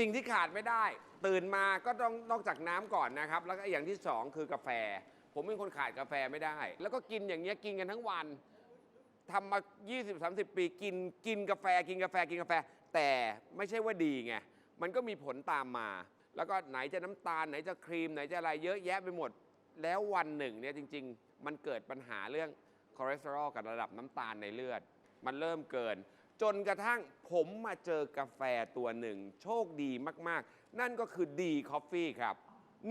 สิ่งที่ขาดไม่ได้ ตื่นมาก็ต้องนอกจากน้ำก่อนนะครับ แล้วก็อย่างที่สองคือกาแฟ ผมเป็นคนขาดกาแฟไม่ได้ แล้วก็กินอย่างเงี้ยกินกันทั้งวัน ทำมา 20-30 ปีกินกินกาแฟกินกาแฟกินกาแฟ แต่ไม่ใช่ว่าดีไง มันก็มีผลตามมา แล้วก็ไหนจะน้ำตาลไหนจะครีมไหนจะอะไรเยอะแยะไปหมด แล้ววันหนึ่งเนี่ยจริง ๆ มันเกิดปัญหาเรื่องคอเลสเตอรอลกับระดับน้ำตาลในเลือด มันเริ่มเกิน จนกระทั่งผมมาเจอกาแฟตัวหนึ่ง โชคดีมากๆ นั่นก็คือดีคอฟฟี่ครับ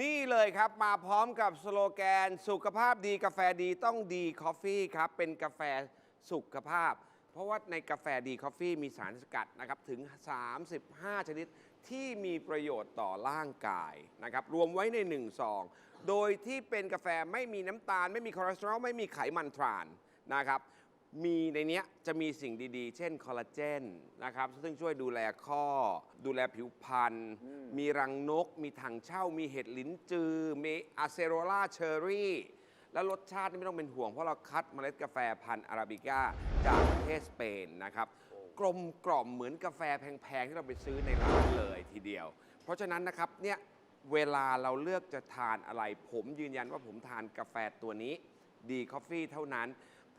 นี่เลยครับมาพร้อมกับสโลแกน สุขภาพดีกาแฟดีต้องดีคอฟฟี่ครับ เป็นกาแฟสุขภาพ เพราะว่าในกาแฟดีคอฟฟี่มีสารสกัดนะครับถึง 35 ชนิดที่มีประโยชน์ต่อร่างกายนะครับรวมไว้ในหนึ่งซอง โดยที่เป็นกาแฟไม่มีน้ำตาล ไม่มีคอเลสเตอรอลไม่มีไขมันทรานนะครับ มีในเนี้ยจะมีสิ่งดีๆ เช่นคอลลาเจนนะครับ ซึ่งช่วยดูแลข้อ ดูแลผิวพรรณ มีรังนก มีถังเช่า มีเห็ดลิ้นจือ มีอะเซโรล่าเชอร์รี่ แล้วรสชาตินี่ไม่ต้องเป็นห่วง เพราะเราคัดเมล็ดกาแฟพันธุ์อาราบิก้าจากประเทศสเปนนะครับ กลมกล่อมเหมือนกาแฟแพง ๆ ที่เราไปซื้อในร้านเลยทีเดียว เพราะฉะนั้นนะครับเนี่ยเวลาเราเลือกจะทานอะไร ผมยืนยันว่าผมทานกาแฟตัวนี้ดีคอฟฟี่เท่านั้น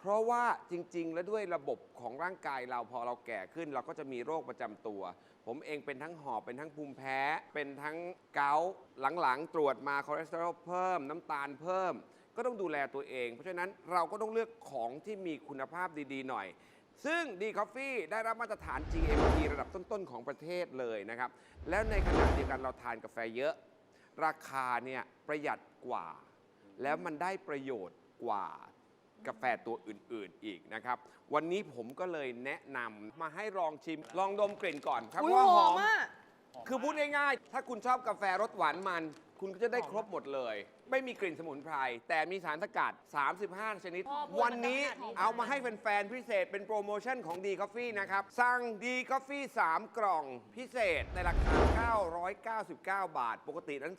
เพราะว่าจริง ๆ แล้วด้วยระบบของร่างกายเราพอเราแก่ขึ้น เราก็จะมีโรคประจำตัว ผมเองเป็นทั้งหอบเป็นทั้งภูมิแพ้ เป็นทั้งเกาต์หลังๆ ตรวจมาคอเลสเตอรอลเพิ่ม น้ำตาลเพิ่ม ก็ต้องดูแลตัวเอง เพราะฉะนั้นเราก็ต้องเลือกของที่มีคุณภาพดีๆ หน่อย ซึ่งดีคอฟฟี่ได้รับมาตรฐาน GMP ระดับต้น ๆ ของประเทศเลยนะครับ แล้วในขณะเดียวกันเราทานกาแฟเยอะ ราคาเนี่ยประหยัดกว่า แล้วมันได้ประโยชน์กว่า กาแฟตัวอื่นๆอีกนะครับ วันนี้ผมก็เลยแนะนำมาให้ลองชิม ลองดมกลิ่นก่อนครับอุ้ยว่าหหออมมอะคือพูดง่ายๆ ถ้าคุณชอบกาแฟรสหวานมัน คุณก็จะได้ครบหมดเลย ไม่มีกลิ่นสมุนไพร แต่มีสารสกัด 35 ชนิดพ่อพูดวันนี้มันจะขนาดนี้เอามาให้แฟนๆ พิเศษเป็นโปรโมชั่นของดีคอฟฟี่นะครับ สั่งดีคอฟฟี่3กล่องพิเศษในราคา 999 บาท ปกตินั้น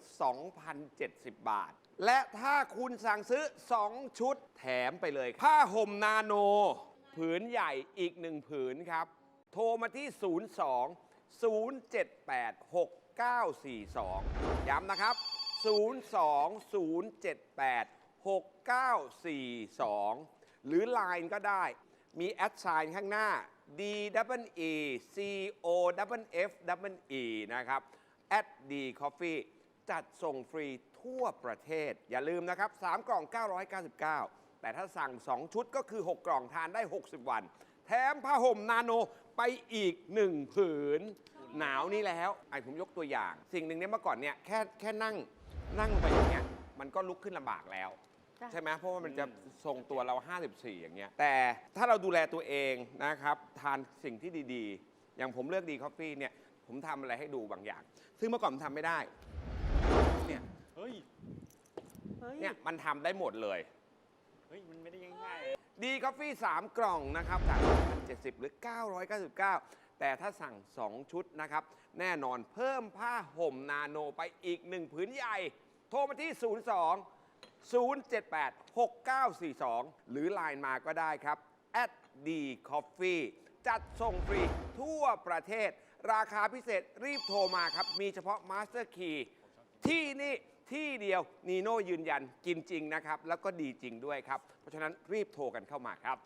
2,070 บาท และถ้าคุณสั่งซื้อ 2 ชุดแถมไปเลยผ้าห่มนาโน ผืนใหญ่อีกหนึ่งผืนครับ โทรมาที่ 02 078 6942 ย้ำนะครับ 02 078 6942 หรือ Line ก็ได้ มีแอดไซน์ข้างหน้า D W E C O W F W E นะครับ at D Coffee จัดส่งฟรีทั่วประเทศ อย่าลืมนะครับ 3 กล่อง 999 แต่ถ้าสั่ง 2 ชุดก็คือ 6 กล่องทานได้ 60 วัน แถมผ้าห่มนาโนไปอีก 1 ผืน หนาวนี่แล้วไอ้ผมยกตัวอย่าง สิ่งหนึ่งเนี่ยเมื่อก่อนเนี่ยแค่แค่นั่งนั่งไปอย่างเงี้ยมันก็ลุกขึ้นลำบากแล้วจ้ะใช่ไหมเพราะว่ามันจะทรงตัวเรา 54 อย่างเงี้ยแต่ถ้าเราดูแลตัวเองนะครับ ทานสิ่งที่ดีๆ อย่างผมเลือกดีคอฟฟี่เนี่ยผมทำอะไรให้ดูบางอย่าง ซึ่งเมื่อก่อนผมทำไม่ได้ เนี่ยเฮ้ย เฮ้ย เนี่ยมันทำได้หมดเลย เฮ้ย มันไม่ได้ง่ายดีคอฟฟี่3กล่องนะครับจาก1,070 หรือ 999 แต่ถ้าสั่ง 2 ชุดนะครับ แน่นอนเพิ่มผ้าห่มนาโนไปอีก 1 ผืนใหญ่ โทรมาที่ 02 078 6942 หรือ Line มาก็ได้ครับ at d coffee จัดส่งฟรีทั่วประเทศ ราคาพิเศษรีบโทรมาครับ มีเฉพาะ Master Key ที่นี่ที่ เดียวนีโน่ยืนยันกินจริงนะครับแล้วก็ดีจริงด้วยครับเพราะฉะนั้นรีบโทรกันเข้ามาครับ